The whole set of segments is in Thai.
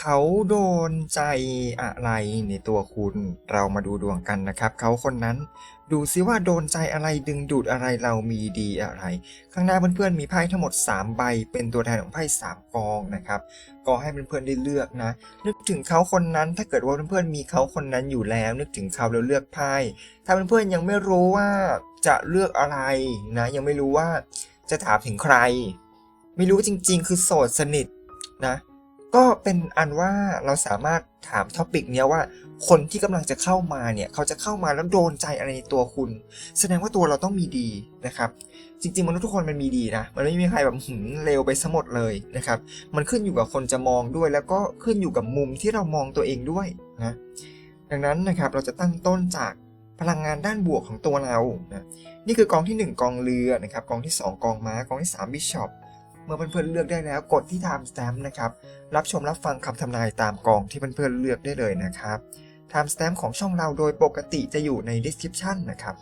เขาโดนใจอะไรในตัวคุณ เรามาดูดวงกันนะครับ เขาคนนั้น ดูซิว่าโดนใจอะไรดึงดูดอะไรเรามีดีอะไร ข้างหน้าเพื่อนๆมีไพ่ทั้งหมด 3 ใบ เป็นตัวแทนของไพ่3กองนะครับ ก็ให้เพื่อนๆได้เลือกนะ นึกถึงเขาคนนั้น ถ้าเกิดว่าเพื่อนๆมีเขาคนนั้นอยู่แล้ว นึกถึงเขาแล้วเลือกไพ่ ถ้าเพื่อนๆยังไม่รู้ว่าจะเลือกอะไรนะ ยังไม่รู้ว่า จะถามถึงใคร ไม่รู้จริง ๆ คือโสดสนิทนะ ก็เป็นอันว่าเราสามารถถามท็อปิกเนี้ยว่า คนที่กำลังจะเข้ามาเนี่ยเขาจะเข้ามาแล้วโดนใจอะไรในตัวคุณ แสดงว่าตัวเราต้องมีดีนะครับ จริงๆมนุษย์ทุกคนมันมีดีนะ มันไม่มีใครแบบหืมเลวไปซะหมดเลยนะครับ มันขึ้นอยู่กับคนจะมองด้วย แล้วก็ขึ้นอยู่กับมุมที่เรามองตัวเองด้วยนะดังนั้นนะครับเราจะตั้งต้นจาก พลังงานด้านบวกของตัวเรานะนี่คือกองทีหนึ่1 กองเรือนะครับกองที่ 2 กองม้ากองที่3บิชอปเมื่อเพื่อนๆเลือกได้แล้วกดที่ time stamp นะครับรับชมรับฟังคำทำนายตามกองที่เพื่อนๆเลือกได้เลยนะครับ time stamp ของช่องเราโดยปกติจะอยู่ใน description นะครับ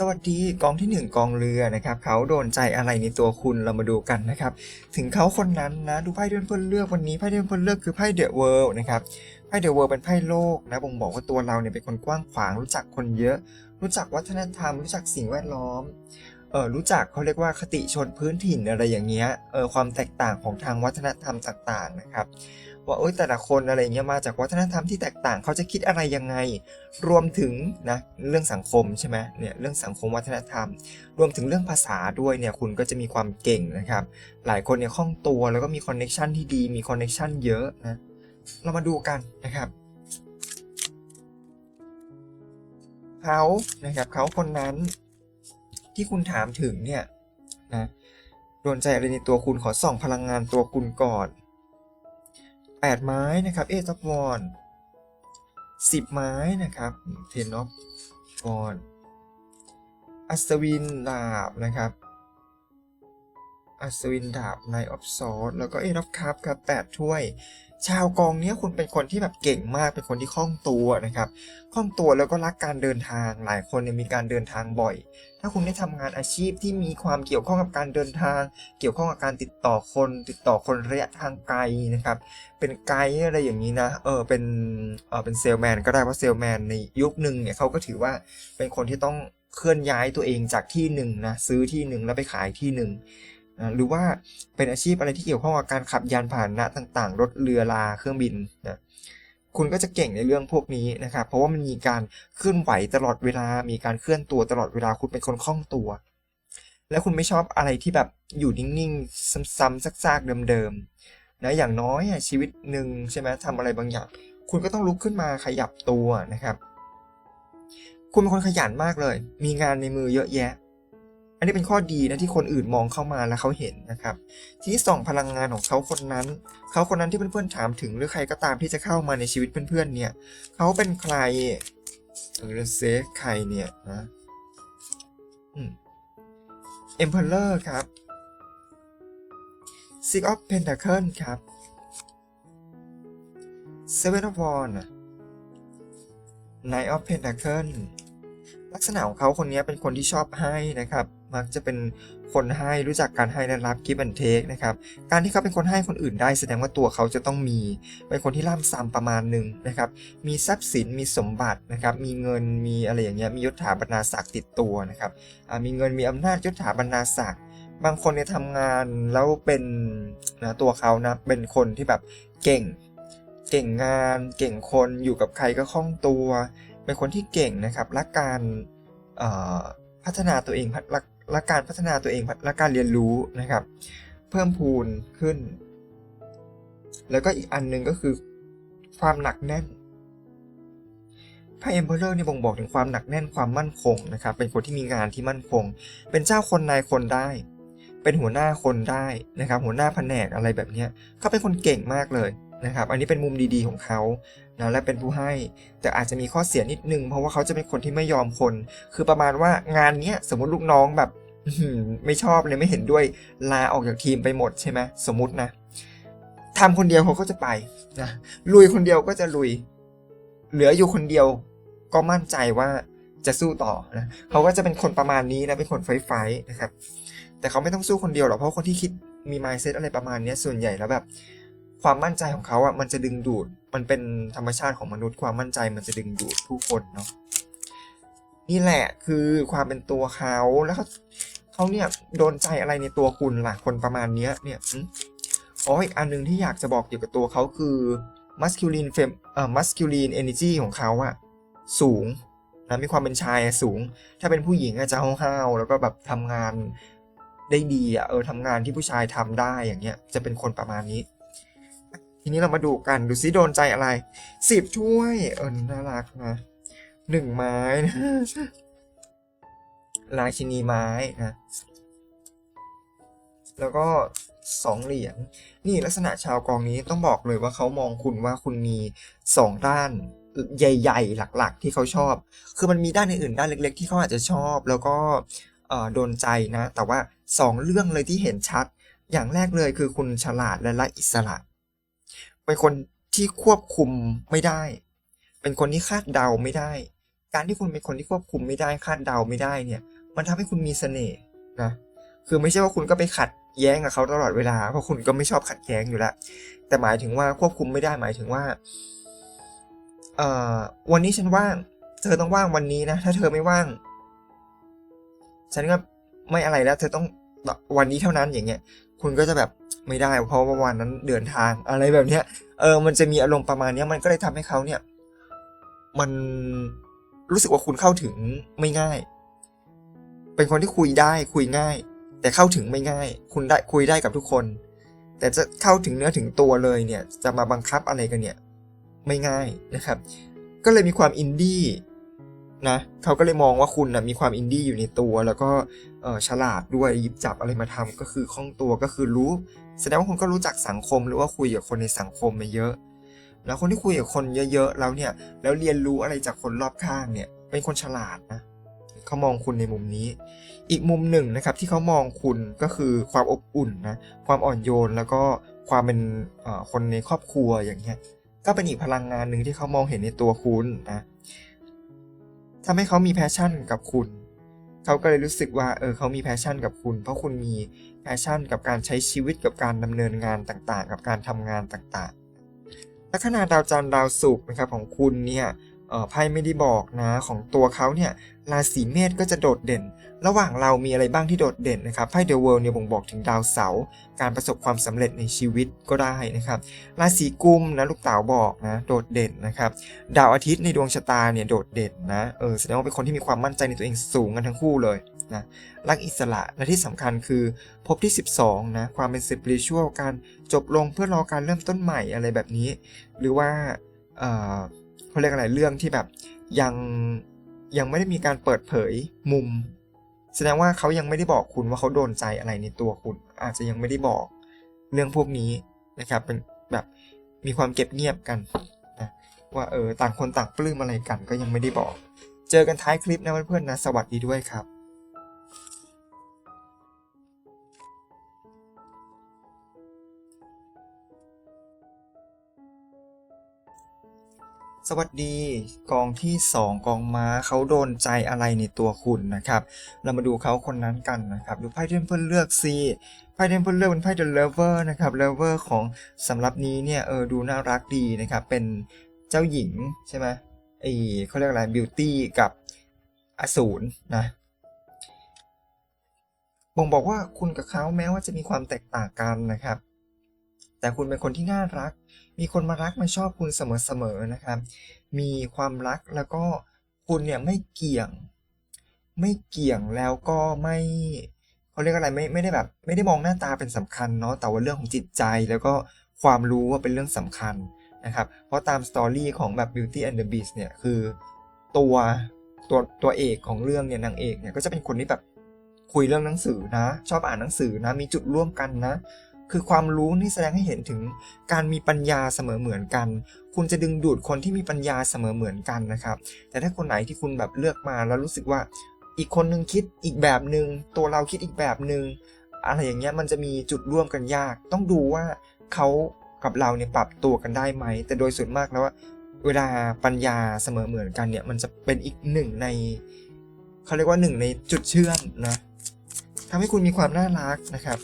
สวัสดีกองที่ 1 กองเรือนะครับเขาโดนใจอะไรในตัวคุณเรามาดูกันนะครับ ถึงเขาคนนั้นนะดูไพ่ที่เพื่อนเลือกวันนี้ไพ่ที่เพื่อนเลือกคือไพ่เดอะเวิลด์นะครับไพ่เดอะเวิลด์เป็นไพ่โลกนะบ่งบอกว่าตัวเราเนี่ยเป็นคนกว้างขวางรู้จักคนเยอะ รู้จักวัฒนธรรม รู้จักสิ่งแวดล้อมเออรู้จักเขาเรียกว่าคติชนพื้นถิ่นอะไรอย่างเงี้ยเออความแตกต่างของทางวัฒนธรรมต่างๆนะครับ ว่าเอ้ยแต่ละคนอะไรเงี้ยมาจากวัฒนธรรมที่แตกต่างเขาจะคิดอะไรยังไง รวมถึงนะเรื่องสังคมใช่ไหมเนี่ยเรื่องสังคมวัฒนธรรม รวมถึงเรื่องภาษาด้วยเนี่ยคุณก็จะมีความเก่งนะครับ หลายคนเนี่ยคล่องตัวแล้วก็มีคอนเน็ชันที่ดีมีคอนเน็ชันเยอะนะเรามาดูกันนะครับเขานะครับเขาคนนั้นที่คุณถามถึงเนี่ยนะโดนใจอะไรในตัวคุณขอส่องพลังงานตัวคุณก่อน 8 ไม้นะครับเอทอฟวอนสิบไม้นะครับเทนอฟวอนอัศวินดาบนะครับอัศวินดาบไนออฟซอสแล้วก็เอรับคัพครับแปดถ้วย ชาวกองเนี้ยคุณเป็นคนที่แบบเก่งมากเป็นคนที่คล่องตัวนะครับคล่องตัวแล้วก็รักการเดินทางหลายคนเนี่ยมีการเดินทางบ่อย ถ้าคุณได้ทำงานอาชีพที่มีความเกี่ยวข้องกับการเดินทาง เกี่ยวข้องกับการติดต่อคน ติดต่อคนระยะทางไกลนะครับ เป็นไกด์อะไรอย่างนี้นะเออเป็นเออเป็นเซลแมนก็ได้เพราะเซลแมนในยุคหนึ่งเนี่ยเขาก็ถือว่าเป็นคนที่ต้องเคลื่อนย้ายตัวเองจากที่หนึ่งนะซื้อที่หนึ่งแล้วไปขายที่หนึ่ง หรือว่าเป็นอาชีพอะไรที่เกี่ยวข้องกับการขับยานพาหนะต่างๆ รถเรือลาเครื่องบินนะคุณก็จะเก่งในเรื่องพวกนี้นะครับเพราะว่ามันมีการเคลื่อนไหวตลอดเวลา มีการเคลื่อนตัวตลอดเวลาคุณเป็นคนคล่องตัว แล้วคุณไม่ชอบอะไรที่แบบอยู่นิ่งๆซ้ำๆซากๆเดิมๆนะอย่างน้อยชีวิตหนึ่งใช่ไหมทำอะไรบางอย่าง คุณก็ต้องลุกขึ้นมาขยับตัวนะครับ คุณเป็นคนขยันมากเลย มีงานในมือเยอะแยะ อันนี้เป็นข้อดีนะที่คนอื่นมองเข้ามาแล้วเขาเห็นนะครับ ทีนี้ส่องพลังงานของเขาคนนั้น เขาคนนั้นที่เพื่อนๆถามถึงหรือใครก็ตามที่จะเข้ามาในชีวิตเพื่อนๆเนี่ย เขาเป็นใครเออเซฟใครเนี่ยนะเอืม Emperor ครับ Six of Pentacle ครับ Seven of Wands Knight of Pentacle ลักษณะของเขาคนนี้เป็นคนที่ชอบให้นะครับ มักจะเป็นคนให้รู้จักการให้และรับ give and take นะครับ การที่เขาเป็นคนให้คนอื่นได้แสดงว่าตัวเขาจะต้องมี เป็นคนที่ร่ำซ้ำประมาณหนึ่งนะครับ มีทรัพย์สินมีสมบัตินะครับ มีเงินมีอะไรอย่างเงี้ยมียศถาบรรดาศักดิ์ติดตัวนะครับมีเงินมีอำนาจยศถาบรรดาศักดิ์บางคนเนี่ยทำงานแล้วเป็นนะตัวเขานะเป็นคนที่แบบเก่ง เก่งงาน เก่งคนอยู่กับใครก็คล่องตัว เป็นคนที่เก่งนะครับรักการพัฒนาตัวเองพัฒรัก รักการพัฒนาตัวเองรักการเรียนรู้นะครับ เพิ่มพูนขึ้น แล้วก็อีกอันหนึ่งก็คือความหนักแน่นไพ่เอ็มเพอเรอร์เนี่ยบ่งบอกถึงความหนักแน่นความมั่นคงนะครับ เป็นคนที่มีงานที่มั่นคง เป็นเจ้าคนนายคนได้ เป็นหัวหน้าคนได้นะครับ หัวหน้าแผนกอะไรแบบนี้เขาเป็นคนเก่งมากเลย นะครับ อันนี้เป็นมุมดีๆของเขานะและเป็นผู้ให้ แต่อาจจะมีข้อเสียนิดนึง เพราะว่าเขาจะเป็นคนที่ไม่ยอมคน คือประมาณว่างานเนี้ยสมมติลูกน้องแบบไม่ชอบเลยไม่เห็นด้วยลาออกจากทีมไปหมดใช่ไหมสมมตินะทำคนเดียวเขาก็จะไปนะลุยคนเดียวก็จะลุย เหลืออยู่คนเดียวก็มั่นใจว่าจะสู้ต่อนะเขาก็จะเป็นคนประมาณนี้นะเป็นคนไฟไฟนะครับ แต่เขาไม่ต้องสู้คนเดียวหรอกเพราะคนที่คิดมี mindset อะไรประมาณนี้ส่วนใหญ่แล้วแบบ ความมั่นใจของเขาอะมันจะดึงดูด มันเป็นธรรมชาติของมนุษย์ ความมั่นใจมันจะดึงดูดผู้คนเนาะนี่แหละคือความเป็นตัวเขาแล้วเขาเขาเนี่ยโดนใจอะไรในตัวคุณล่ะคนประมาณเนี้ยเนี่ยอ๋ออีกอันหนึ่งที่อยากจะบอกเกี่ยวกับตัวเขาคือ masculine fem เอ่อ masculine energy ของเขาอะสูงนะมีความเป็นชายสูง ถ้าเป็นผู้หญิงอาจจะห้าวๆแล้วก็แบบทำงานได้ดีอะเออทำงานที่ผู้ชายทำได้อย่างเงี้ยจะเป็นคนประมาณนี้ ทีนี้เรามาดูกันดูซิโดนใจอะไรสิบถ้วยเออน่ารักนะหนึ่งไม้นะราชินีไม้นะแล้วก็สองเหรียญนี่ลักษณะชาวกองนี้ต้องบอกเลยว่าเขามองคุณว่าคุณมีสองด้านใหญ่ ๆ หลักๆ ที่เขาชอบ คือมันมีด้านอื่นๆด้านเล็ก ๆ ที่เขาอาจจะชอบ แล้วก็โดนใจนะ แต่ว่าสองเรื่องเลยที่เห็นชัด อย่างแรกเลยคือคุณฉลาดและละอิสระ เป็นคนที่ควบคุมไม่ได้ เป็นคนที่คาดเดาไม่ได้ การที่คุณเป็นคนที่ควบคุมไม่ได้คาดเดาไม่ได้เนี่ย มันทำให้คุณมีเสน่ห์นะ คือไม่ใช่ว่าคุณก็ไปขัดแย้งกับเขาตลอดเวลา เพราะคุณก็ไม่ชอบขัดแย้งอยู่แล้ว แต่หมายถึงว่าควบคุมไม่ได้หมายถึงว่า เอ่อ วันนี้ฉันว่าง เธอต้องว่างวันนี้นะ ถ้าเธอไม่ว่าง ฉันก็ไม่อะไรแล้ว เธอต้องวันนี้เท่านั้นอย่างเงี้ย คุณก็จะแบบไม่ได้ เพราะว่าวันนั้นเดินทางอะไรแบบเนี้ยเออมันจะมีอารมณ์ประมาณเนี้ยมันก็เลยทำให้เขาเนี่ย มันรู้สึกว่าคุณเข้าถึงไม่ง่าย เป็นคนที่คุยได้คุยง่าย แต่เข้าถึงไม่ง่าย คุณได้คุยได้กับทุกคน แต่จะเข้าถึงเนื้อถึงตัวเลยเนี่ย จะมาบังคับอะไรกันเนี่ย ไม่ง่ายนะครับ ก็เลยมีความอินดี้ นะเขาก็เลยมองว่าคุณนะมีความอินดี้อยู่ในตัว แล้วก็ฉลาดด้วยยิบจับอะไรมาทำก็คือคล่องตัวก็คือรู้ แสดงว่าคุณก็รู้จักสังคมหรือว่าคุยกับคนในสังคมมาเยอะ แล้วคนที่คุยกับคนเยอะๆแล้วเนี่ยแล้วเรียนรู้อะไรจากคนรอบข้างเนี่ยเป็นคนฉลาดนะเขามองคุณในมุมนี้ อีกมุมหนึ่งนะครับที่เขามองคุณก็คือความอบอุ่นนะความอ่อนโยนแล้วก็ความเป็นคนในครอบครัวอย่างเงี้ยก็เป็นอีกพลังงานหนึ่งที่เขามองเห็นในตัวคุณนะ ทำให้เขามีแพชชั่นกับคุณ เขาก็เลยรู้สึกว่าเออเขามีแพชชั่นกับคุณ เพราะคุณมีแพชชั่นกับการใช้ชีวิตกับการดำเนินงานต่างๆ กับการทำงานต่างๆ ลัคนาดาวจันทร์ดาวศุกร์นะครับของคุณเนี่ยไพ่ไม่ได้บอกนะของตัวเขาเนี่ย ราศีเมษก็จะโดดเด่น ระหว่างเรามีอะไรบ้างที่โดดเด่นนะครับไพ่เดอะเวิลด์เนี่ยบ่งบอกถึงดาวเสาร์การประสบความสำเร็จในชีวิตก็ได้นะครับ ราศีกุมนะลูกเต๋าบอกนะโดดเด่นนะครับ ดาวอาทิตย์ในดวงชะตาเนี่ยโดดเด่นนะเออแสดงว่าเป็นคนที่มีความมั่นใจในตัวเองสูงกันทั้งคู่เลยนะรักอิสระและที่สำคัญคือพบที่ 12นะความเป็นสปิริชวลการจบลงเพื่อรอการเริ่มต้นใหม่อะไรแบบนี้ หรือว่าเออเขาเรียกอะไรเรื่องที่แบบยัง ยังไม่ได้มีการเปิดเผยมุม แสดงว่าเขายังไม่ได้บอกคุณว่าเขาโดนใจอะไรในตัวคุณ อาจจะยังไม่ได้บอกเรื่องพวกนี้นะครับ เป็นแบบมีความเก็บเงียบกันนะว่าเออต่างคนต่างปลื้มอะไรกันก็ยังไม่ได้บอก เจอกันท้ายคลิปนะเพื่อนๆนะสวัสดีด้วยครับ สวัสดีกองที่ 2 กองม้าเขาโดนใจอะไรในตัวคุณนะครับ เรามาดูเขาคนนั้นกันนะครับดูไพ่ที่เพื่อนเลือกซีไพ่ที่เพื่อนเลือกเป็นไพ่ The Lover นะครับ Lover ของสำหรับนี้เนี่ยเออดูน่ารักดีนะครับ เป็นเจ้าหญิงใช่ไหมไอเขาเรียกอะไร Beauty กับอสูรนะบ่งบอกว่าคุณกับเขาแม้ว่าจะมีความแตกต่างกันนะครับ แต่คุณเป็นคนที่น่ารัก มีคนมารักมาชอบคุณเสมอๆนะครับ มีความรักแล้วก็คุณเนี่ยไม่เกี่ยง ไม่เกี่ยงแล้วก็ไม่เขาเรียกอะไรไม่ไม่ได้แบบ ไม่ได้มองหน้าตาเป็นสำคัญเนาะแต่ว่าเรื่องของจิตใจแล้วก็ความรู้ว่าเป็นเรื่องสำคัญนะครับ เพราะตามสตอรี่ของแบบ Beauty and the Beast เนี่ยคือตัวตัวตัวเอกของเรื่องเนี่ยนางเอกเนี่ยก็จะเป็นคนที่แบบคุยเรื่องหนังสือนะ ชอบอ่านหนังสือนะ มีจุดร่วมกันนะ คือความรู้นี่แสดงให้เห็นถึงการมีปัญญาเสมอเหมือนกัน คุณจะดึงดูดคนที่มีปัญญาเสมอเหมือนกันนะครับ แต่ถ้าคนไหนที่คุณแบบเลือกมาแล้วรู้สึกว่าอีกคนนึงคิดอีกแบบหนึง่งตัวเราคิดอีกแบบหนึง่งอะไรอย่างเงี้ยมันจะมีจุดร่วมกันยาก ต้องดูว่าเขากับเราเนี่ยปรับตัวกันได้ไหม แต่โดยส่วนมากแล้วว่าเวลาปัญญาเสมอเหมือนกันเนี่ยมันจะเป็นอีกหนึ่งในเขาเรียกว่าหนึ่งในจุดเชื่อมนะทำให้คุณมีความน่ารักนะครับ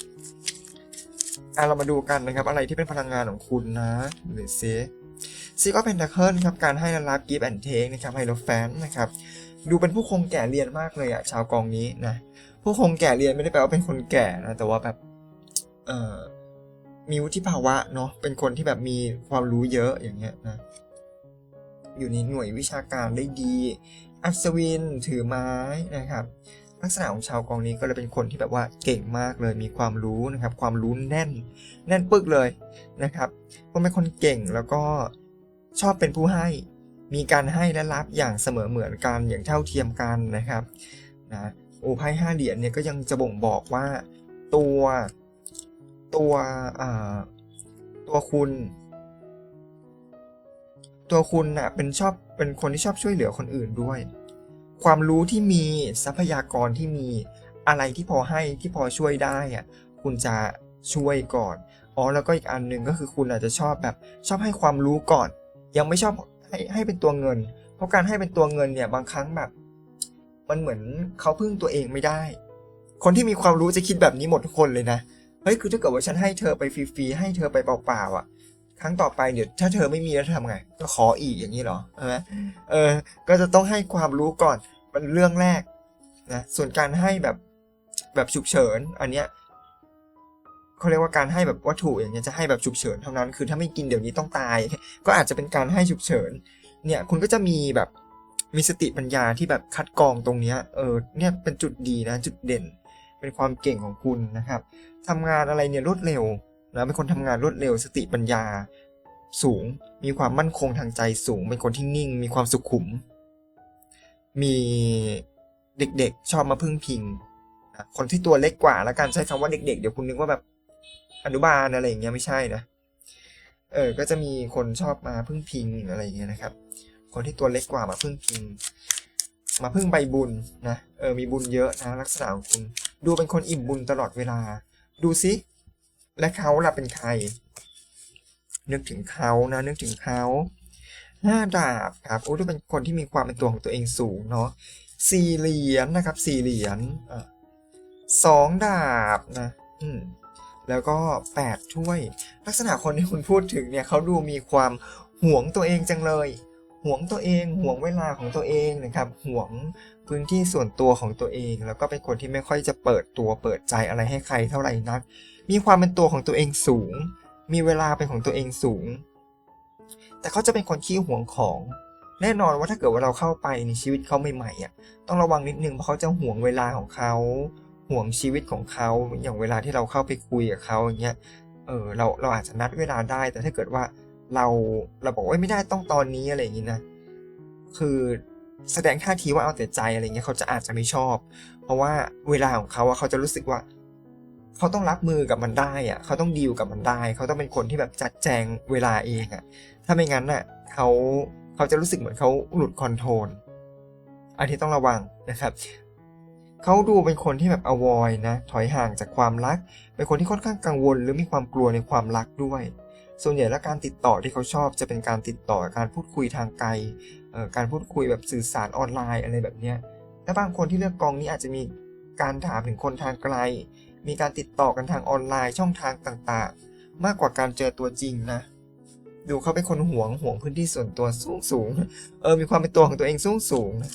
อะเรามาดูกันนะครับ อะไรที่เป็นพลังงานของคุณนะหรือซิซีก็เป็นดัคเคิลครับ การให้และรับกิฟต์แอนเทคนะครับไฮโลแฟนนะครับ ดูเป็นผู้คงแก่เรียนมากเลยอะชาวกองนี้นะ ผู้คงแก่เรียนไม่ได้แปลว่าเป็นคนแก่นะ แต่ว่าแบบ เอ่อ มีวุฒิภาวะเนาะ เป็นคนที่แบบมีความรู้เยอะอย่างเงี้ยนะ อยู่ในหน่วยวิชาการได้ดี อัศวินถือไม้นะครับ ลักษณะของชาวกองนี้ก็เลยเป็นคนที่แบบว่าเก่งมากเลยมีความรู้นะครับ ความรู้แน่น แน่นปึกเลยนะครับเพราะเป็นคนเก่งแล้วก็ชอบเป็นผู้ให้ มีการให้และรับอย่างเสมอเหมือนกันอย่างเท่าเทียมกันนะครับนะโอ้ไพ่ห้าเหรียญเนี่ยก็ยังจะบ่งบอกว่าตัวตัวตัวคุณ ตัวคุณน่ะเป็นชอบเป็นคนที่ชอบช่วยเหลือคนอื่นด้วย ความรู้ที่มีทรัพยากรที่มีอะไรที่พอให้ที่พอช่วยได้อะคุณจะช่วยก่อนอ๋อแล้วก็อีกอันหนึ่งก็คือคุณอาจจะชอบแบบชอบให้ความรู้ก่อน ยังไม่ชอบให้ให้เป็นตัวเงิน เพราะการให้เป็นตัวเงินเนี่ยบางครั้งแบบ มันเหมือนเขาพึ่งตัวเองไม่ได้ คนที่มีความรู้จะคิดแบบนี้หมดทุกคนเลยนะเฮ้ยคือถ้าเกิดว่าฉันให้เธอไปฟรีๆให้เธอไปเปล่าๆอะครั้งต่อไปเดี๋ยวถ้าเธอไม่มีแล้วทำไง ก็ขออีกอย่างนี้เหรอใช่ไหมเออ ก็จะต้องให้ความรู้ก่อน เป็นเรื่องแรกนะส่วนการให้แบบแบบฉุกเฉิน อันเนี้ยเขาเรียกว่าการให้แบบวัตถุอย่างเงี้ยจะให้แบบฉุกเฉินเท่านั้นคือถ้าไม่กินเดี๋ยวนี้ต้องตาย ก็อาจจะเป็นการให้ฉุกเฉิน เนี่ยคุณก็จะมีแบบมีสติปัญญาที่แบบคัดกรองตรงเนี้ยเออเนี่ยเป็นจุดดีนะจุดเด่น เป็นความเก่งของคุณนะครับทำงานอะไรเนี่ยรวดเร็วนะเป็นคนทำงานรวดเร็ว สติปัญญาสูง มีความมั่นคงทางใจสูง เป็นคนที่นิ่ง มีความสุขุม มีเด็กๆ ชอบมาพึ่งพิง คนที่ตัวเล็กกว่าแล้วการใช้คำว่าเด็ก ๆ เดี๋ยวคุณนึกว่าแบบอนุบาลอะไรอย่างเงี้ยไม่ใช่นะ เออ ก็จะมีคนชอบมาพึ่งพิงอะไรอย่างเงี้ยนะครับ คนที่ตัวเล็กกว่ามาพึ่งพิง มาพึ่งใบบุญนะ เออ มีบุญเยอะนะ ลักษณะของคุณ ดูเป็นคนอิ่มบุญตลอดเวลา ดูซิ และเขาล่ะเป็นใคร นึกถึงเขานะ นึกถึงเขา ห้าดาบครับโอ้ดูเป็นคนที่มีความเป็นตัวของตัวเองสูงเนาะสี่เหรียญนะครับสี่เหรียญสองดาบนะอืมแล้วก็แปดถ้วย ลักษณะคนที่คุณพูดถึงเนี่ยเขาดูมีความห่วงตัวเองจังเลยห่วงตัวเองห่วงเวลาของตัวเองนะครับห่วงพื้นที่ส่วนตัวของตัวเอง แล้วก็เป็นคนที่ไม่ค่อยจะเปิดตัวเปิดใจอะไรให้ใครเท่าไหร่นัก มีความเป็นตัวของตัวเองสูง มีเวลาเป็นของตัวเองสูง แต่เขาจะเป็นคนขี้หวงของ แน่นอนว่าถ้าเกิดว่าเราเข้าไปในชีวิตเขาใหม่ๆอะต้องระวังนิดนึงเพราะเขาจะห่วงเวลาของเขาห่วงชีวิตของเขาอย่างเวลาที่เราเข้าไปคุยกับเขาอย่างเงี้ยเออเราเราอาจจะนัดเวลาได้ แต่ถ้าเกิดว่าเราเราบอกว่าไม่ได้ต้องตอนนี้อะไรอย่างนี้นะคือแสดงท่าทีว่าเอาแต่ใจอะไรเงี้ยเขาจะอาจจะไม่ชอบ เพราะว่าเวลาของเขาอะเขาจะรู้สึกว่า เขาต้องรับมือกับมันได้อะเขาต้องดีลกับมันได้ เขาต้องเป็นคนที่แบบจัดแจงเวลาเองอะถ้าไม่งั้นน่ะเขาเขาจะรู้สึกเหมือนเขาหลุดคอนโทรลอันที่ต้องระวังนะครับเขาดูเป็นคนที่แบบ avoid นะ ถอยห่างจากความรัก เป็นคนที่ค่อนข้างกังวล หรือมีความกลัวในความรักด้วย ส่วนใหญ่แล้วการติดต่อที่เขาชอบจะเป็นการติดต่อการพูดคุยทางไกลเอ่อการพูดคุยแบบสื่อสารออนไลน์อะไรแบบเนี้ยและบางคนที่เลือกกองนี้อาจจะมีการถามถึงคนทางไกล มีการติดต่อกันทางออนไลน์ช่องทางต่างๆ มากกว่าการเจอตัวจริงนะ ดูเขาเป็นคนหวงหวงพื้นที่ส่วนตัวสูงสูง เออมีความเป็นตัวของตัวเองสูงสูงนะ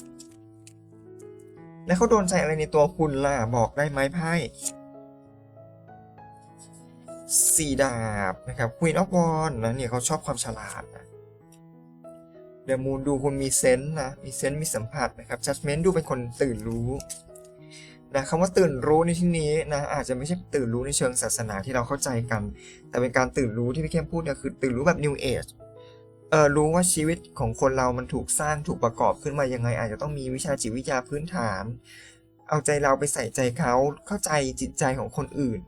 แล้วเขาโดนใจอะไรในตัวคุณล่ะ บอกได้ไหมไพ่สี่ดาบนะครับ Queen of Wands นะเนี่ยเขาชอบความฉลาดนะเดมูนดูคุณมีเซนส์นะ มีเซนส์มีสัมผัสนะครับ Judgment ดูเป็นคนตื่นรู้ นะคำว่าตื่นรู้ในที่นี้นะอาจจะไม่ใช่ตื่นรู้ในเชิงศาสนาที่เราเข้าใจกัน แต่เป็นการตื่นรู้ที่พี่เข้มพูดเนี่ยคือตื่นรู้แบบ New Age เออรู้ว่าชีวิตของคนเรามันถูกสร้างถูกประกอบขึ้นมายังไง อาจจะต้องมีวิชาจิตวิทยาพื้นฐาน เอาใจเราไปใส่ใจเขาเข้าใจจิตใจของคนอื่น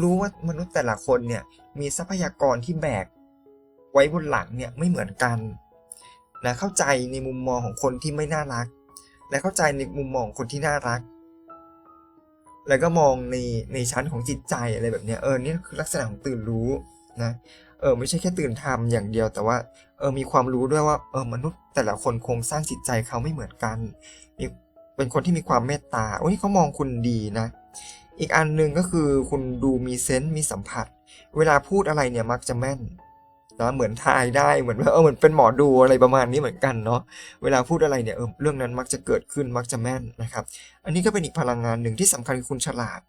รู้ว่ามนุษย์แต่ละคนเนี่ยมีทรัพยากรที่แบก ไว้บนหลังเนี่ยไม่เหมือนกันนะเข้าใจในมุมมองของคนที่ไม่น่ารัก และเข้าใจในมุมมองของคนที่น่ารัก แล้วก็มองในในชั้นของจิตใจอะไรแบบเนี้ยเออนี่คือลักษณะของตื่นรู้นะเออไม่ใช่แค่ตื่นทำอย่างเดียวแต่ว่าเออมีความรู้ด้วยว่าเออมนุษย์แต่ละคนโครงสร้างจิตใจเขาไม่เหมือนกันมีเป็นคนที่มีความเมตตาโอ้ยเขามองคุณดีนะ อีกอันหนึ่งก็คือคุณดูมีเซนส์มีสัมผัส เวลาพูดอะไรเนี่ยมักจะแม่น นะเหมือนทายได้เหมือนว่าเออเหมือนเป็นหมอดูอะไรประมาณนี้เหมือนกันเนาะเวลาพูดอะไรเนี่ยเออเรื่องนั้นมักจะเกิดขึ้นมักจะแม่นนะครับ อันนี้ก็เป็นอีกพลังงานหนึ่งที่สำคัญคือคุณฉลาด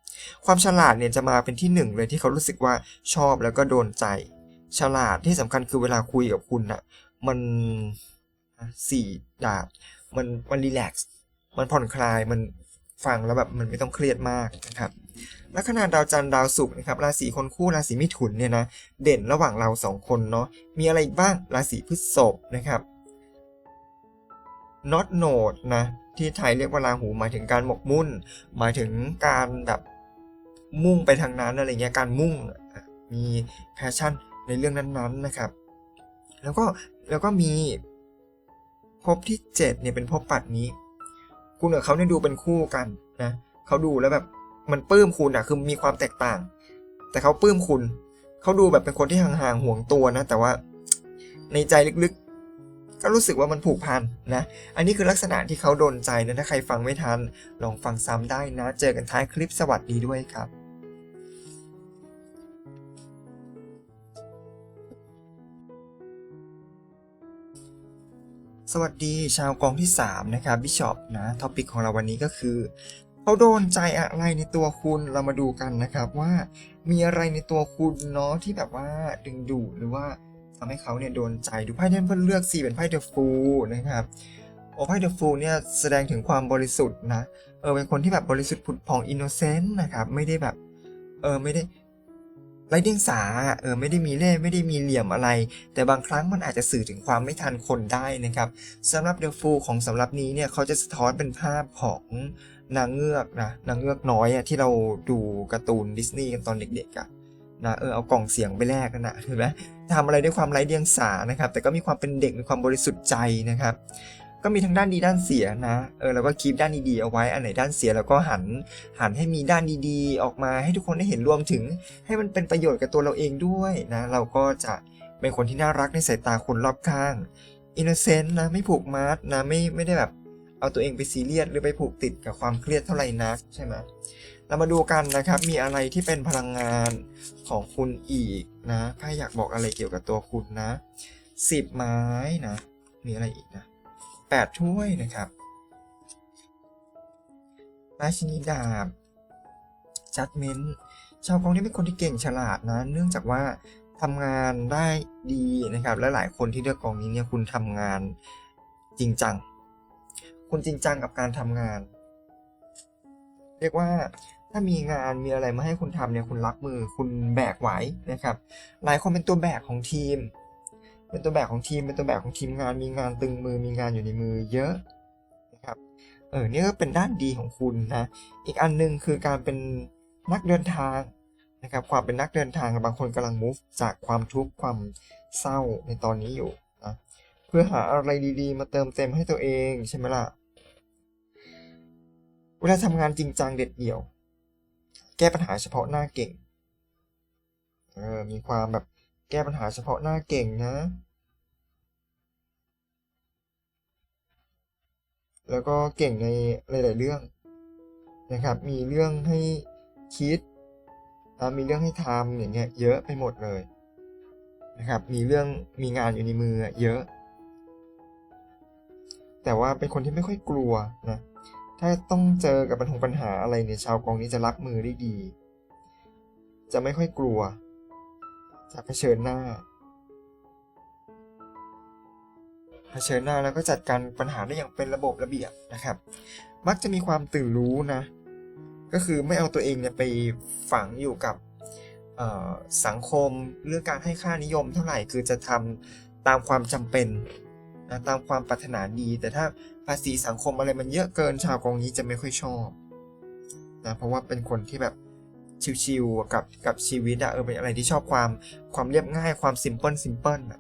ความฉลาดเนี่ยจะมาเป็นที่หนึ่งเลยที่เขารู้สึกว่าชอบแล้วก็โดนใจ ฉลาดที่สำคัญคือเวลาคุยกับคุณน่ะมันสี่ดาบมันมันรีแลกซ์มันผ่อนคลายมัน ฟังแล้วแบบมันไม่ต้องเครียดมากนะครับและขนาดดาวจันทร์ดาวศุกร์นะครับราศีคนคู่ราศีมิถุนเนี่ยนะเด่นระหว่างเราสองคนเนาะมีอะไรอีกบ้างราศีพฤษภนะครับ not note นะที่ไทยเรียกว่าราหูหมายถึงการหมกมุ่น หมายถึงการแบบมุ่งไปทางนั้นอะไรเงี้ยการมุ่งมีแพชชั่นในเรื่องนั้นๆนะครับ แล้วก็แล้วก็มีภพที่เจ็ดเนี่ยเป็นภพปัดนี้ คุณกับเขาเนี่ยดูเป็นคู่กันนะเขาดูแล้วแบบมันปลื้มคุณอะคือมีความแตกต่าง แต่เขาปลื้มคุณ เขาดูแบบเป็นคนที่ห่างๆห่วงตัวนะ แต่ว่าในใจลึกๆ ก็รู้สึกว่ามันผูกพันนะ อันนี้คือลักษณะที่เขาโดนใจนะถ้าใครฟังไม่ทัน ลองฟังซ้ำได้นะ เจอกันท้ายคลิปสวัสดีด้วยครับ สวัสดีชาวกองที่ 3 นะครับบิชอปนะท็อปิกของเราวันนี้ก็คือเขาโดนใจอะไรในตัวคุณเรามาดูกันนะครับว่ามีอะไรในตัวคุณเนาะที่แบบว่าดึงดูดหรือว่าทำให้เขาเนี่ยโดนใจดูไพ่ที่เพื่อนเลือกสีเป็นไพ่เดอะฟูลนะครับโอ้ไพ่เดอะฟูลเนี่ยแสดงถึงความบริสุทธิ์นะเออเป็นคนที่แบบบริสุทธิ์ผุดผ่องอินโนเซนต์นะครับไม่ได้แบบเออไม่ได้ ไร้เดียงสาเออไม่ได้มีเล่ไม่ได้มีเหลี่ยมอะไร แต่บางครั้งมันอาจจะสื่อถึงความไม่ทันคนได้นะครับสำหรับเดอะฟูของสำหรับนี้เนี่ยเขาจะสะท้อนเป็นภาพของนางเงือกนะนางเงือกน้อยอะที่เราดูการ์ตูนดิสนีย์กันตอนเด็กๆอะนะเออเอากล่องเสียงไปแลกกันนะเห็นไหมทำอะไรด้วยความไร้เดียงสานะครับ แต่ก็มีความเป็นเด็กมีความบริสุทธิ์ใจนะครับ ก็มีทั้งด้านดีด้านเสียนะ เออเราก็คีปด้านดีๆเอาไว้ อันไหนด้านเสียเราก็หัน หันให้มีด้านดีๆ ออกมาให้ทุกคนได้เห็นรวมถึง ให้มันเป็นประโยชน์กับตัวเราเองด้วยนะ เราก็จะเป็นคนที่น่ารักในสายตาคนรอบข้าง อินโนเซนต์นะ ไม่ผูกมัดนะ ไม่ไม่ได้แบบเอาตัวเองไปซีเรียสหรือไปผูกติดกับความเครียดเท่าไหร่นักใช่ไหมเรามาดูกันนะครับ มีอะไรที่เป็นพลังงานของคุณอีกนะ ถ้าอยากบอกอะไรเกี่ยวกับตัวคุณนะสิบไม้นะ มีอะไรอีกนะ แปดถ้วยนะครับราชินีดาบจัดเมนชาวกองนี้เป็นคนที่เก่งฉลาดนะ เนื่องจากว่าทำงานได้ดีนะครับ และหลายคนที่เลือกกองนี้เนี่ยคุณทำงานจริงจัง คุณจริงจังกับการทำงาน เรียกว่าถ้ามีงานมีอะไรมาให้คุณทำเนี่ยคุณรับมือคุณแบกไหวนะครับ หลายคนเป็นตัวแบกของทีม เป็นตัวแบกของทีมเป็นตัวแบกของทีมงานมีงานตึงมือมีงานอยู่ในมือเยอะนะครับเออนี่ก็เป็นด้านดีของคุณนะอีกอันหนึงคือการเป็นนักเดินทางนะครับความเป็นนักเดินทางบางคนกำลัง move จากความทุกข์ความเศร้าในตอนนี้อยู่นะเพื่อหาอะไรดีๆ มาเติมเต็มให้ตัวเองใช่ไหมล่ะเวลาทำงานจริงจังเด็ดเดี่ยว แก้ปัญหาเฉพาะหน้าเก่งเออมีความแบบ แก้ปัญหาเฉพาะหน้าเก่งนะ แล้วก็เก่งในหลาย ๆ เรื่องนะครับ มีเรื่องให้คิด มีเรื่องให้ทำอย่างเงี้ยเยอะไปหมดเลยนะครับ มีเรื่องมีงานอยู่ในมือเยอะ แต่ว่าเป็นคนที่ไม่ค่อยกลัวนะ ถ้าต้องเจอกับปัญหาอะไรเนี่ยชาวกองนี้จะรับมือได้ดี จะไม่ค่อยกลัว จะเผชิญหน้า เผชิญหน้าแล้วก็จัดการปัญหาได้อย่างเป็นระบบระเบียบนะครับ มักจะมีความตื่นรู้นะ ก็คือไม่เอาตัวเองเนี่ยไปฝังอยู่กับสังคมเรื่องการให้ค่านิยมเท่าไหร่คือจะทำตามความจำเป็นนะตามความปรารถนาดี แต่ถ้าภาษีสังคมอะไรมันเยอะเกินชาวกองนี้จะไม่ค่อยชอบนะเพราะว่าเป็นคนที่แบบ ชิวๆกับกับชีวิตอะเออเป็นอะไรที่ชอบความความเรียบง่ายความซิมเพิลซิมเพิลอะ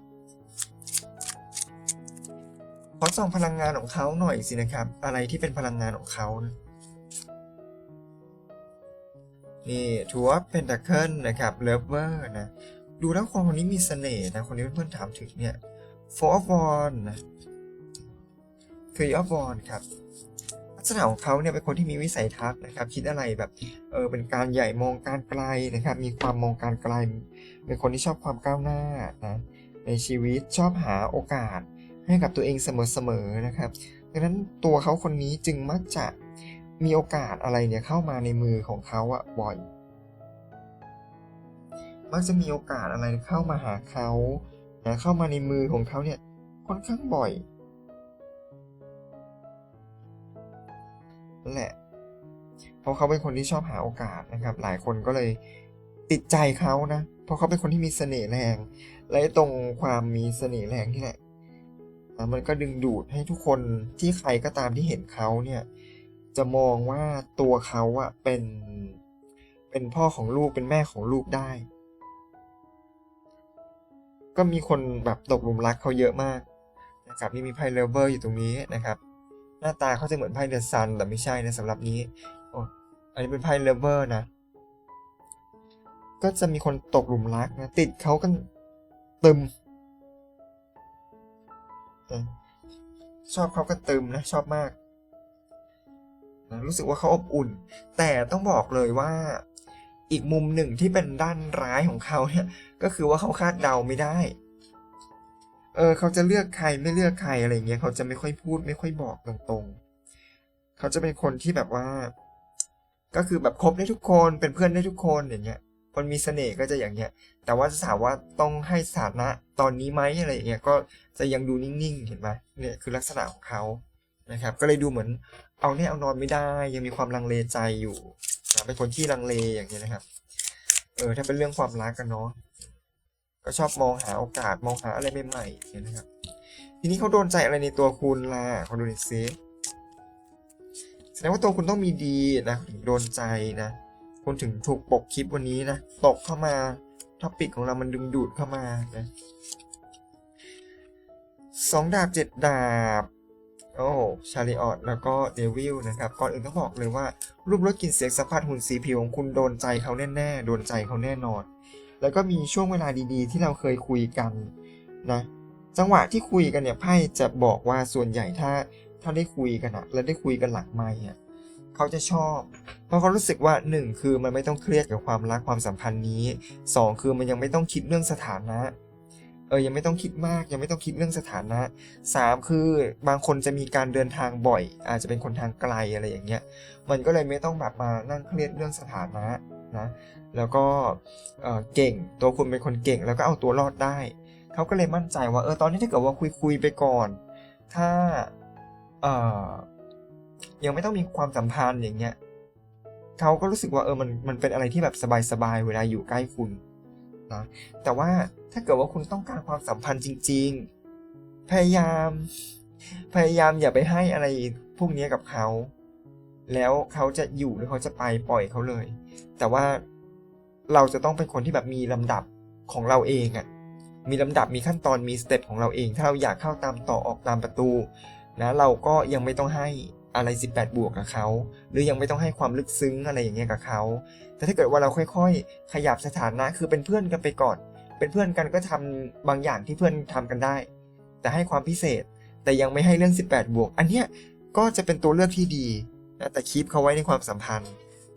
ขอส่องพลังงานของเขาหน่อยสินะครับ อะไรที่เป็นพลังงานของเขานะนี่ทัวร์เพนตาเคิลนะครับเลิฟเวอร์นะ ดูแล้วคนคนนี้มีเสน่ห์นะ คนนี้เพื่อนๆถามถึงเนี่ย four of wands นะ three of wands ครับ ษณะของเขาเนี่ยเป็นคนที่มีวิสัยทัศน์นะครับ คิดอะไรแบบเออเป็นการใหญ่มองการไกลนะครับ มีความมองการไกล เป็นคนที่ชอบความก้าวหน้านะในชีวิตชอบหาโอกาสให้กับตัวเองเสมอๆนะครับดังนั้นตัวเขาคนนี้จึงมักจะมีโอกาสอะไรเนี่ยเข้ามาในมือของเขาอะบ่อย มักจะมีโอกาสอะไรเข้ามาหาเขานะเข้ามาในมือของเขาเนี่ยค่อนข้างบ่อย นั่นแหละ เพราะเขาเป็นคนที่ชอบหาโอกาสนะครับ หลายคนก็เลยติดใจเขานะ เพราะเขาเป็นคนที่มีเสน่ห์แรง และตรงความมีเสน่ห์แรงที่แหละนะมันก็ดึงดูดให้ทุกคนที่ใครก็ตามที่เห็นเขาเนี่ย จะมองว่าตัวเขาอะเป็น เป็นพ่อของลูก เป็นแม่ของลูกได้ ก็มีคนแบบตกหลุมรักเขาเยอะมากนะครับ นี่มีไพ่เลเวอร์อยู่ตรงนี้นะครับ หน้าตาเขาจะเหมือนไพ่เดอะซันแต่ไม่ใช่นะสำหรับนี้ออันนี้เป็นไพ่เลเวอร์นะ ก็จะมีคนตกหลุมรักนะ ติดเขากันตึม ชอบเขากันตึมนะ ชอบมากนะรู้สึกว่าเขาอบอุ่น แต่ต้องบอกเลยว่าอีกมุมหนึ่งที่เป็นด้านร้ายของเขาเนี่ย ก็คือว่าเขาคาดเดาไม่ได้ เออเขาจะเลือกใครไม่เลือกใครอะไรเงี้ยเขาจะไม่ค่อยพูดไม่ค่อยบอกตรงๆ เขาจะเป็นคนที่แบบว่า ก็คือแบบคบได้ทุกคนเป็นเพื่อนได้ทุกคนอย่างเงี้ยคนมีเสน่ห์ก็จะอย่างเงี้ย แต่ว่าจะถามว่าต้องให้สถานะตอนนี้ไหมอะไรอย่างเงี้ยก็จะยังดูนิ่งๆเห็นไหมเนี่ยคือลักษณะของเขานะครับ ก็เลยดูเหมือนเอาเนี่ยเอานอนไม่ได้ ยังมีความลังเลใจอยู่นะเป็นคนที่ลังเลอย่างเงี้ยนะครับ เออถ้าเป็นเรื่องความรักกันเนาะ ก็ชอบมองหาโอกาสมองหาอะไรใหม่ๆเงี้ยนะครับ ทีนี้เขาโดนใจอะไรในตัวคุณล่ะเขาดูน่อยซิแสดงว่าตัวคุณต้องมีดีนะถึงโดนใจนะคุณถึงถูกปกคลิปวันนี้นะตกเข้ามาท็อปิกของเรามันดึงดูดเข้ามานะสองดาบเจ็ดดาบโอ้ชาริออตแล้วก็เดวิลนะครับ ก่อนอื่นต้องบอกเลยว่า รูปรสกลิ่นเสียงสัมผัสหุ่นสีผิวของคุณโดนใจเขาแน่ๆ โดนใจเขาแน่นอน แล้วก็มีช่วงเวลาดีๆ ที่เราเคยคุยกันนะจังหวะที่คุยกันเนี่ยไพ่จะบอกว่าส่วนใหญ่ถ้าถ้าได้คุยกันอะแล้วได้คุยกันหลังไมค์อะเขาจะชอบ เพราะเขารู้สึกว่าหนึ่งคือมันไม่ต้องเครียดกับความรักความสัมพันธ์นี้สองคือมันยังไม่ต้องคิดเรื่องสถานะเออยังไม่ต้องคิดมากยังไม่ต้องคิดเรื่องสถานะสามคือบางคนจะมีการเดินทางบ่อย อาจจะเป็นคนทางไกลอะไรอย่างเงี้ยมันก็เลยไม่ต้องแบบมานั่งเครียดเรื่องสถานะ นะแล้วก็เเก่งตัวคุณเป็นคนเก่ง แล้วก็เอาตัวรอดได้เขาก็เลยมั่นใจว่าเออตอนนี้ถ้าเกิดว่าคุยคุยไปก่อน ถ้าเออยังไม่ต้องมีความสัมพันธ์อย่างเงี้ยเขาก็รู้สึกว่าเออมันมันเป็นอะไรที่แบบสบายๆเวลาอยู่ใกล้คุณนะแต่ว่าถ้าเกิดว่าคุณต้องการความสัมพันธ์จริง ๆ พยายาม พยายามอย่าไปให้อะไรพวกนี้กับเขา แล้วเขาจะอยู่หรือเขาจะไปปล่อยเขาเลย แต่ว่าเราจะต้องเป็นคนที่แบบมีลำดับของเราเองอะ่ะมีลำดับมีขั้นตอนมีสเต็ปของเราเอง ถ้าเราอยากเข้าตามต่อออกตามประตูนะเราก็ยังไม่ต้องให้อะไร 18 บวกกับเขา หรือยังไม่ต้องให้ความลึกซึ้งอะไรอย่างเงี้ยกับเขา แต่ถ้าเกิดว่าเราค่อยๆ ขยับสถานะคือเป็นเพื่อนกันไปก่อน เป็นเพื่อนกันก็ทำบางอย่างที่เพื่อนทำกันได้ แต่ให้ความพิเศษแต่ยังไม่ให้เรื่อง 18 บวก อันเนี้ยก็จะเป็นตัวเลือกที่ดี นะแต่คีปเขาไว้ในความสัมพันธ์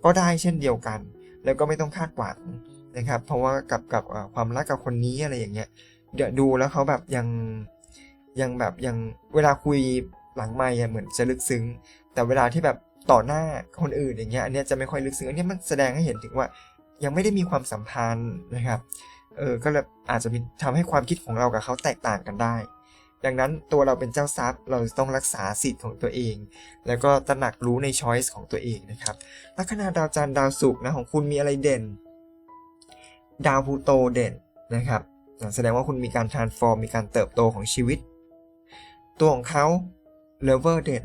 ก็ได้เช่นเดียวกัน แล้วก็ไม่ต้องคาดหวังนะครับ เพราะว่ากับกับความรักกับคนนี้อะไรอย่างเงี้ยเดี๋ยวดูแล้วเขาแบบยังยังแบบยังเวลาคุยหลังไมค์อะเหมือนจะลึกซึ้ง แต่เวลาที่แบบต่อหน้าคนอื่นอย่างเงี้ยอันเนี้ยจะไม่ค่อยลึกซึ้งอันเนี้ยมันแสดงให้เห็นถึงว่ายังไม่ได้มีความสัมพันธ์นะครับเออก็เลยอาจจะมีทำให้ความคิดของเรากับเขาแตกต่างกันได้ ดังนั้นตัวเราเป็นเจ้าทรัพย์ เราต้องรักษาสิทธิ์ของตัวเอง แล้วก็ตระหนักรู้ในช้อยส์ของตัวเองนะครับลัคนาดาวจันทร์ดาวศุกร์นะของคุณมีอะไรเด่น ดาวพูโตเด่นนะครับแสดงว่าคุณมีการ transform มีการเติบโตของชีวิต ตัวของเขาเลเวอร์เด่น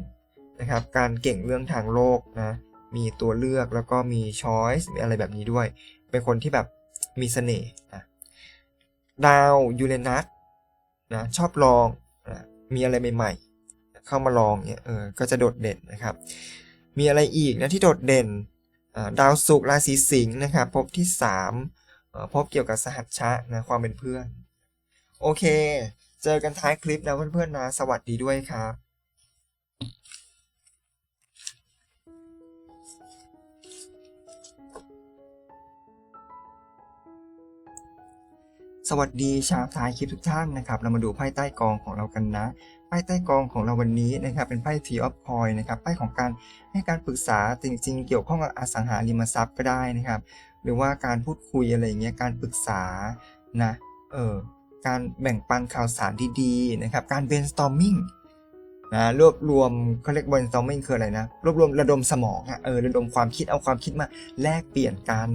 นะครับการเก่งเรื่องทางโลกนะมีตัวเลือกแล้วก็มี choice มีอะไรแบบนี้ด้วย เป็นคนที่แบบมีเสน่ห์นะดาวยูเรนัสนะชอบลอง มีอะไรใหม่ๆ เข้ามาลองเนี่ยเออก็จะโดดเด่นนะครับ มีอะไรอีกนะที่โดดเด่นดาวศุกร์ราศีสิงห์นะครับพบที่3ามพบเกี่ยวกับสหัชชะนะความเป็นเพื่อน โอเค เจอกันท้ายคลิปนะเพื่อนๆนะสวัสดีด้วยครับ สวัสดีชาวท้ายคลิปทุกท่านนะครับ เรามาดูไพ่ใต้กองของเรากันนะ ไพ่ใต้กองของเราวันนี้นะครับเป็นไพ่ทีออฟคอยนะครับ ไพ่ของการให้การปรึกษาจริง ๆ เกี่ยวข้องกับอสังหาริมทรัพย์ก็ได้นะครับ หรือว่าการพูดคุยอะไรอย่างเงี้ย การปรึกษานะ เออ การแบ่งปันข่าวสารดีๆนะครับ การ brainstorming ะรวบรวมเขาเรียก brainstorming คืออะไรนะ รวบรวมระดมสมองอะเออระดมความคิดเอาความคิดมาแลกเปลี่ยนกัน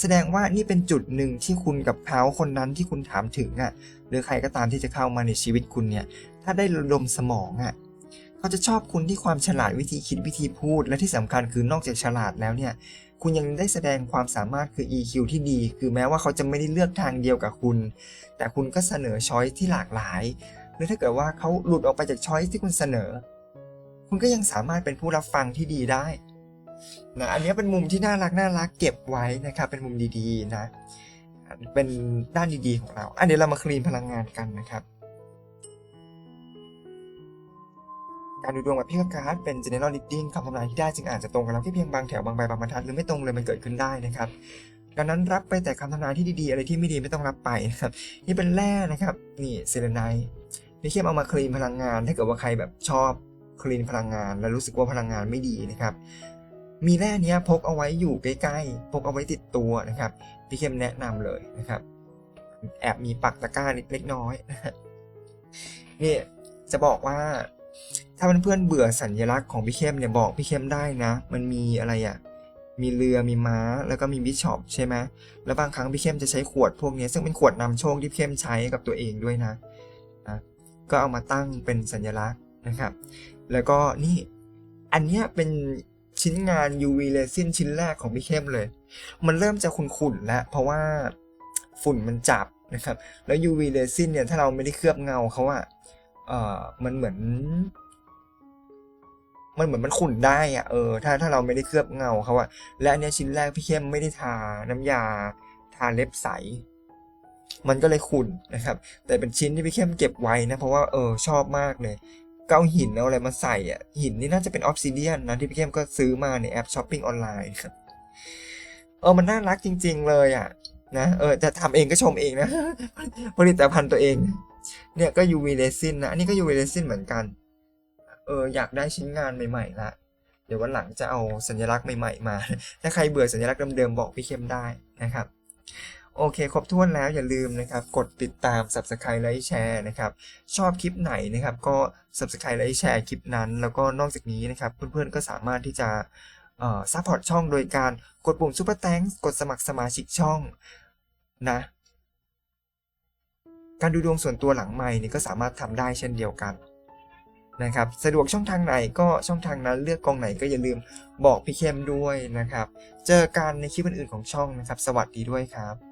แสดงว่านี่เป็นจุดหนึ่งที่คุณกับเขาคนนั้นที่คุณถามถึงอะ่ะหรือใครก็ตามที่จะเข้ามาในชีวิตคุณเนี่ย ถ้าได้ระดมสมองอะ่ะเขาจะชอบคุณที่ความฉลาดวิธีคิดวิธีพูด และที่สำคัญคือนอกจากฉลาดแล้วเนี่ย คุณยังได้แสดงความสามารถคือ EQ ที่ดี คือแม้ว่าเขาจะไม่ได้เลือกทางเดียวกับคุณ แต่คุณก็เสนอช้อยที่หลากหลาย หรือถ้าเกิดว่าเขาหลุดออกไปจากช้อยที่คุณเสนอ คุณก็ยังสามารถเป็นผู้รับฟังที่ดีได้นะอันนี้เป็นมุมที่น่ารักน่ารักเก็บไว้นะครับเป็นมุมดีๆนะเป็นด้านดีๆของเราอันนี้เรามาคลีนพลังงานกันนะครับ การดูดวงแบบพี่กับการ์ดเป็น general reading คำทำนายที่ได้จึงอาจจะตรงกับเราแค่เพียงบางแถวบางใบบางบรรทัดหรือไม่ตรงเลยมันเกิดขึ้นได้นะครับ ดังนั้นรับไปแต่คำทำนายที่ดีๆ อะไรที่ไม่ดีไม่ต้องรับไปนะครับ นี่เป็นแร่นะครับนี่เซเลนไนพี่เข้มเอามาคลีนพลังงาน ถ้าเกิดว่าใครแบบชอบคลีนพลังงาน แล้วรู้สึกว่าพลังงานไม่ดีนะครับ มีแร่เนี้ยพกเอาไว้อยู่ใกล้ๆ พกเอาไว้ติดตัวนะครับพี่เข้มแนะนำเลยนะครับ แอบมีปักตะกร้าเล็กน้อยนี่จะบอกว่า ถ้าเพื่อนๆเบื่อสัญลักษณ์ของพี่เข้มเนี่ยบอกพี่เข้มได้นะ มันมีอะไรอะ่ะ มีเรือมีม้า แล้วก็มีบิชอปใช่ไหมแล้วบางครั้งพี่เข้มจะใช้ขวดพวกนี้ซึ่งเป็นขวดนำโชคที่เข้มใช้กับตัวเองด้วยนะนะก็เอามาตั้งเป็นสัญลักษณ์นะครับ แล้วก็นี่อันนี้เป็นชิ้นงาน UV resin ชิ้นแรกของพี่เข้มเลย มันเริ่มจะขุ่นๆแล้ว เพราะว่าฝุ่นมันจับนะครับ แล้ว UV resin เนี่ยถ้าเราไม่ได้เคลือบเงาเขาอะเออมันเหมือน มันเหมือนมันขุ่นได้อะเออถ้าถ้าเราไม่ได้เคลือบเงาเขาอะและอันเนี้ยชิ้นแรกพี่เข้มไม่ได้ทาน้ำยา ทาเล็บใส มันก็เลยขุ่นนะครับ แต่เป็นชิ้นที่พี่เข้มเก็บไว้นะ เพราะว่าเออชอบมากเลยก็เอาหินเอาอะไรมาใส่อะหินนี่น่าจะเป็นออฟซิเดียนนะที่พี่เข้มก็ซื้อมาในแอปช้อปปิ้งออนไลน์ครับเออมันน่ารักจริง ๆ เลยอะนะเออจะทำเองก็ชมเองนะผลิตภัณฑ์ตัวเอง เนี่ยก็ UV resin นะอันนี้ก็ UV resin เหมือนกัน เอออยากได้ชิ้นงานใหม่ๆละเดี๋ยววันหลังจะเอาสัญลักษณ์ใหม่ๆมา ถ้าใครเบื่อสัญลักษณ์เดิมๆบอกพี่เข้มได้นะครับโอเค ครบถ้วนแล้วอย่าลืมนะครับ กดติดตาม Subscribe ไลค์แชร์นะครับ ชอบคลิปไหนนะครับ ก็ Subscribe ไลค์แชร์คลิปนั้น แล้วก็นอกจากนี้นะครับ เพื่อนๆก็สามารถที่จะอ่อซัพพอร์ตช่องโดยการกดปุ่ม Super t h a n k กดสมัครสมาชิกช่องนะ การดูดวงส่วนตัวหลังใหม่นี่ก็สามารถทำได้เช่นเดียวกัน นะครับ สะดวกช่องทางไหนก็ช่องทางนั้นเลือกกองไหนก็อย่าลืมบอกพี่เข้มด้วยนะครับ เจอกันในคลิปอื่นๆของช่องนะครับ สวัสดีด้วยครับ